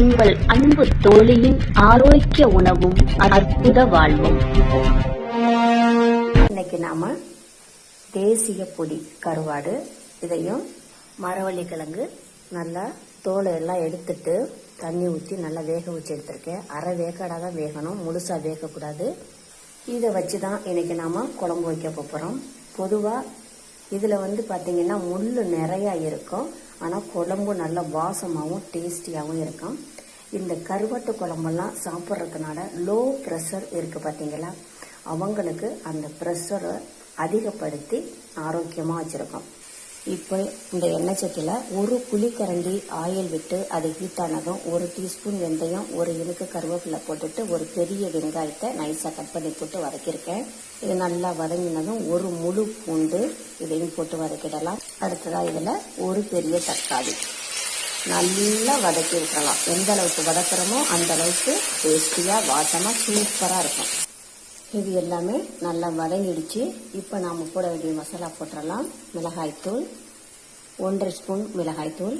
உங்கள் அன்பு தோழியின் ஆரோக்கிய உணவும் அற்புத வாழ்வும். இன்னைக்கு நாம தேசிய பொடி கருவாடு இதையும் மரவள்ளி கிழங்கு நல்லா தோலை எல்லாம் எடுத்துட்டு தண்ணி ஊற்றி நல்லா வேக வச்சு எடுத்திருக்கேன். அரை வேக்காடாக தான் வேகணும் முழுசாக வேகக்கூடாது. இதை வச்சு தான் இன்னைக்கு நாம் குழம்பு வைக்க போகிறோம் பொதுவாக இதில் வந்து பார்த்தீங்கன்னா முள் நிறையா இருக்கும். ஆனால் குழம்பு நல்ல வாசமாகவும் டேஸ்டியாகவும் இருக்கும். இந்த கருவாட்டு குழம்பெல்லாம் சாப்பிட்றதுனால லோ ப்ரெஷர் இருக்குது பார்த்தீங்களா அவங்களுக்கு அந்த ப்ரெஷரை அதிகப்படுத்தி ஆரோக்கியமாக வச்சுருக்கோம். இப்போ இந்த எண்ணெய் சட்டியில் ஒரு புளிக்கரண்டி ஆயில் விட்டு அது ஹீட் ஆனதும் ஒரு டீஸ்பூன் வெந்தயம் ஒரு இனுக்கு கருவேப்பிலை போட்டுட்டு ஒரு பெரிய வெங்காயத்தை நைஸாக கட் பண்ணி போட்டு வதக்கியிருக்கேன். இது நல்லா வதங்கினதும் ஒரு முழு பூண்டு இதையும் போட்டு வதக்கிடலாம். அடுத்ததாக இதில் ஒரு பெரிய தக்காளி. நல்லா வதக்கி விட்டுறலாம். எந்த அளவுக்கு வதக்குறோமோ அந்த அளவுக்கு டேஸ்டியாக வாசமாக சூப்பராக இருக்கும். இது எல்லாமே நல்லா வதங்கிடுச்சு. இப்போ நாம் போட வேண்டிய மசாலா போட்டுடலாம். மிளகாய்த்தூள் ஒன்றரை ஸ்பூன் மிளகாய்த்தூள்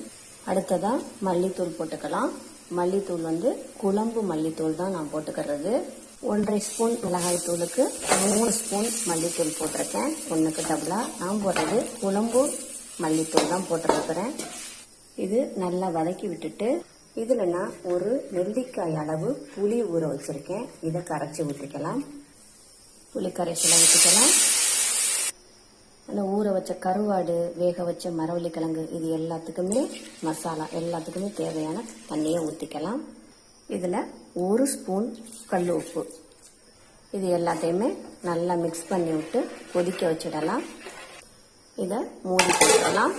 அடுத்ததாக மல்லித்தூள் போட்டுக்கலாம். மல்லித்தூள் வந்து குழம்பு மல்லித்தூள் தான் நான் போட்டுக்கிறது. ஒன்றரை ஸ்பூன் மிளகாய்த்தூளுக்கு மூணு ஸ்பூன் மல்லித்தூள் போட்டிருக்கேன். ஒன்றுக்கு டபுளாக நான் போடுறது குழம்பு மல்லித்தூள் தான் போட்டிருக்கிறேன். இது நல்லா வதக்கி விட்டுட்டு இதில் நான் ஒரு நெல்லிக்காய் அளவு புளி ஊற வச்சுருக்கேன். இதை கரைச்சி ஊற்றிக்கலாம் புளி கரைசலை ஊற்றிக்கலாம் அந்த ஊற வச்ச கருவாடு வேக வச்ச மரவள்ளி கிழங்கு இது எல்லாத்துக்குமே மசாலா எல்லாத்துக்குமே தேவையான தண்ணியை ஊற்றிக்கலாம் இதில் ஒரு ஸ்பூன் கல் உப்பு. இது எல்லாத்தையுமே நல்லா மிக்ஸ் பண்ணி விட்டு கொதிக்க வச்சிடலாம். இதை மூடி போட்டுடலாம்.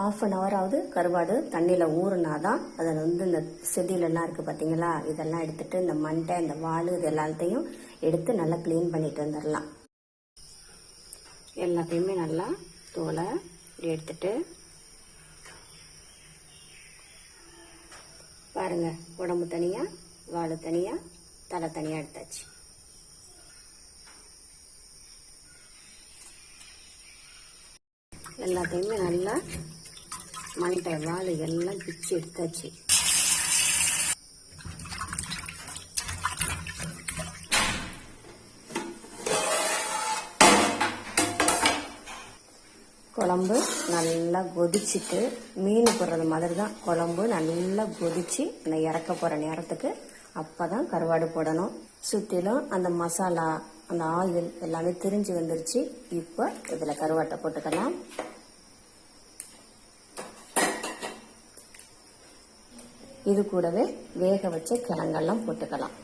ஆஃப் அன் ஹவராவது கருவாடு தண்ணியில் ஊறுனாதான் அதில் வந்து இந்த செதிலெல்லாம் இருக்குது பார்த்தீங்களா இதெல்லாம் எடுத்துகிட்டு இந்த மண்டை இந்த வாழ் இது எல்லாத்தையும் எடுத்து நல்லா க்ளீன் பண்ணிட்டு வந்துடலாம் எல்லாத்தையுமே நல்லா தோலை இப்படி எடுத்துட்டு பாருங்க உடம்பு தனியாக வால் தனியாக தலை தனியாக எடுத்தாச்சு. எல்லாத்தையுமே நல்லா மண்டை வாழை எல்லாம் பிச்சு எடுத்தாச்சு. குழம்பு நல்லா கொதிச்சுட்டு மீன் போடுறது மாதிரி தான் குழம்பு நல்லா கொதிச்சு நான் இறக்க போகிற நேரத்துக்கு அப்போ தான் கருவாடு போடணும். சுற்றிலும் அந்த மசாலா அந்த ஆயில் எல்லாமே திரிஞ்சு வந்துருச்சு. இப்போ இதில் கருவாட்டை போட்டுக்கலாம். இது கூடவே வேக வச்ச கிழங்கெல்லாம் போட்டுக்கலாம்.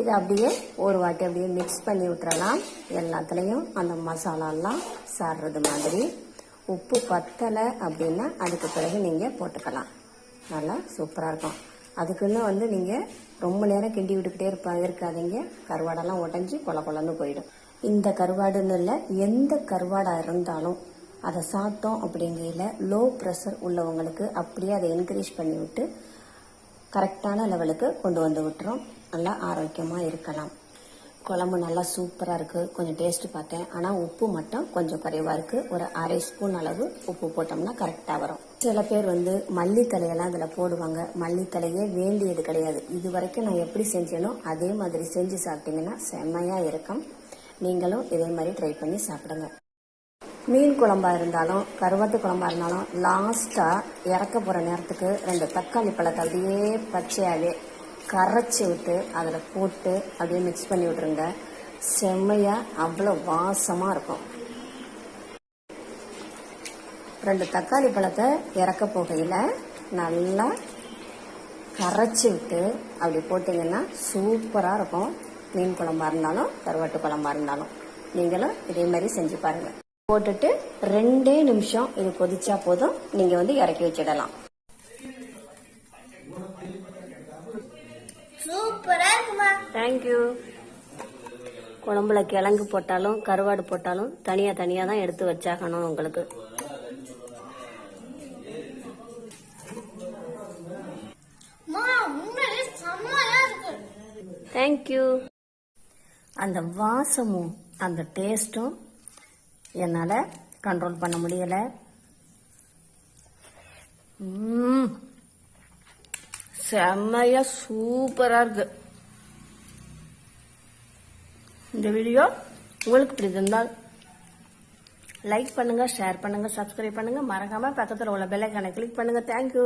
இது அப்படியே ஒரு வாட்டி அப்படியே மிக்ஸ் பண்ணி விட்டுறலாம். எல்லாத்துலேயும் அந்த மசாலாலாம் சாடுறது மாதிரி. உப்பு பத்தலை அப்படின்னா அதுக்கு பிறகு நீங்கள் போட்டுக்கலாம். நல்லா சூப்பராக இருக்கும். அதுக்குன்னு வந்து நீங்கள் ரொம்ப நேரம் கிண்டி விட்டுக்கிட்டே இருப்பா இருக்காதீங்க. கருவாடெல்லாம் உடஞ்சி கொல கொலன்னு போயிடும். இந்த கருவாடுன்னு இல்லை எந்த கருவாடாக இருந்தாலும் அதை சாப்பிட்டோம் அப்படிங்கையில் லோ ப்ரெஷர் உள்ளவங்களுக்கு அப்படியே அதை என்கரேஜ் பண்ணி விட்டு கரெக்டான லெவலுக்கு கொண்டு வந்து விட்டுரும் நல்லா ஆரோக்கியமாக இருக்கலாம். குழம்பு நல்லா சூப்பராக இருக்குது கொஞ்சம் டேஸ்ட்டு பார்த்தேன். ஆனால் உப்பு மட்டும் கொஞ்சம் குறைவாக இருக்குது ஒரு அரை ஸ்பூன் அளவு உப்பு போட்டோம்னா கரெக்டாக வரும். சில பேர் வந்து மல்லித்தலையெல்லாம் இதில் போடுவாங்க. மல்லித்தலையே வேண்டியது கிடையாது. இது வரைக்கும் நான் எப்படி செஞ்சேனோ அதே மாதிரி செஞ்சு சாப்பிட்டீங்கன்னா செம்மையாக இருக்கும். நீங்களும் இதே மாதிரி ட்ரை பண்ணி சாப்பிடுங்க. மீன் குழம்பா இருந்தாலும் கருவாட்டு குழம்பா இருந்தாலும் லாஸ்ட்டாக இறக்க போகிற நேரத்துக்கு ரெண்டு தக்காளி பழத்தை அப்படியே பச்சையாகவே கரைச்சி விட்டு அதில் போட்டு அப்படியே மிக்ஸ் பண்ணி விட்ருங்க செம்மையாக அவ்வளோ வாசமாக இருக்கும். ரெண்டு தக்காளி பழத்தை இறக்க போகையில் நல்லா கரைச்சி விட்டு அப்படி போட்டிங்கன்னா சூப்பராக இருக்கும். மீன் குழம்பா இருந்தாலும் கருவாட்டு குழம்பா இருந்தாலும். நீங்களும் இதே மாதிரி செஞ்சு பாருங்கள் போட்டுட்டு ரெண்டே நிமிஷம் இது கொதிச்சா போதும். நீங்கள் வந்து இறக்கி வச்சிடலாம். சூப்பரா இருக்குமா? தேங்க்யூ குழம்புல கிழங்கு போட்டாலும் கருவாடு போட்டாலும் தனியா தனியா தான் எடுத்து வச்சாகணும் உங்களுக்கு. தேங்க்யூ அந்த வாசமும் அந்த டேஸ்ட்டும் என்னால் கண்ட்ரோல் பண்ண முடியலை. ம். செம்மையா சூப்பரா இருக்கு. இந்த வீடியோ உங்களுக்கு பிடித்திருந்தால் லைக் பண்ணுங்க ஷேர் பண்ணுங்க சப்ஸ்கிரைப் பண்ணுங்க. மறக்காம பக்கத்தில் உள்ள பெல்லைக்கான கிளிக் பண்ணுங்க. தேங்க்யூ